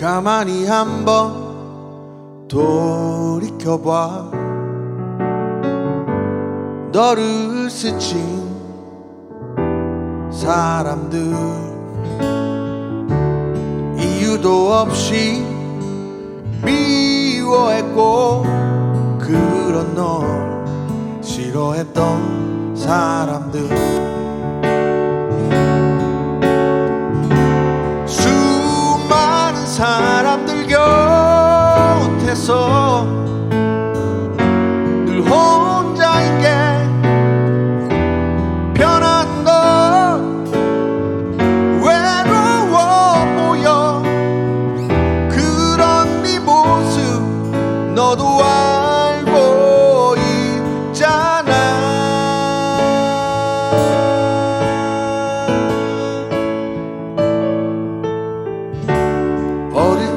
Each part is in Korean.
가만히 한번 돌이켜봐. 너를 스친 사람들 이유도 없이 미워했고 그런 널 싫어했던 사람들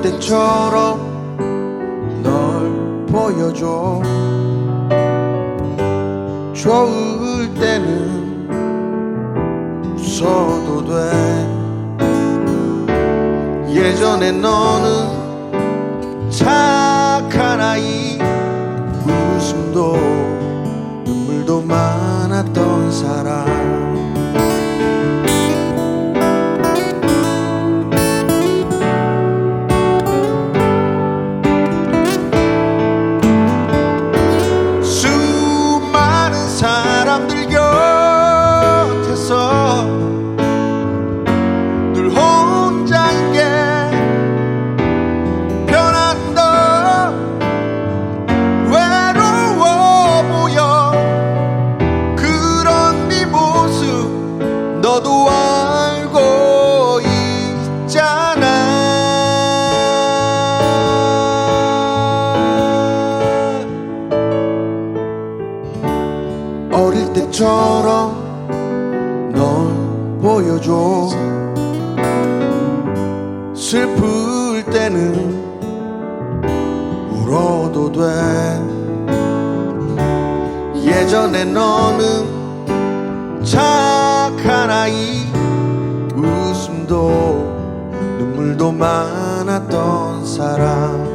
어릴 때처럼 널 보여줘. 좋을 때는 웃어도 돼. 예전에 너는 착한 아이 웃음도 눈물도 많았던 사람 어릴 때처럼 널 보여줘. 슬플 때는 울어도 돼. 예전에 너는 착한 아이 웃음도 눈물도 많았던 사람